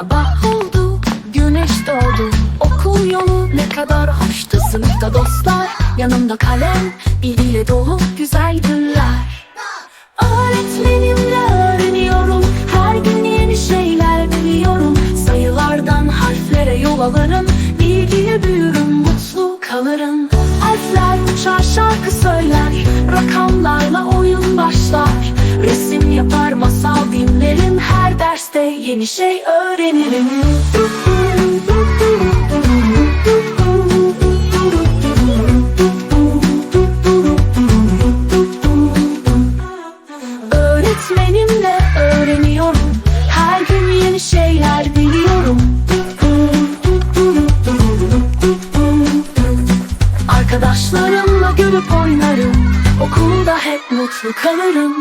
Sabah oldu, güneş doğdu. Okul yolu ne kadar hoştu. Sınıfta dostlar, yanımda kalem. Bilgiyle dolu güzel günler. Öğretmenimle öğreniyorum. Her gün yeni şeyler biliyorum Sayılardan harflere yol alırım. Bilgiye büyürüm, mutlu kalırım. Yeni şey öğrenirim. Öğretmenimle öğreniyorum. Her gün yeni şeyler biliyorum. Arkadaşlarımla gülüp oynarım. Okulda hep mutlu kalırım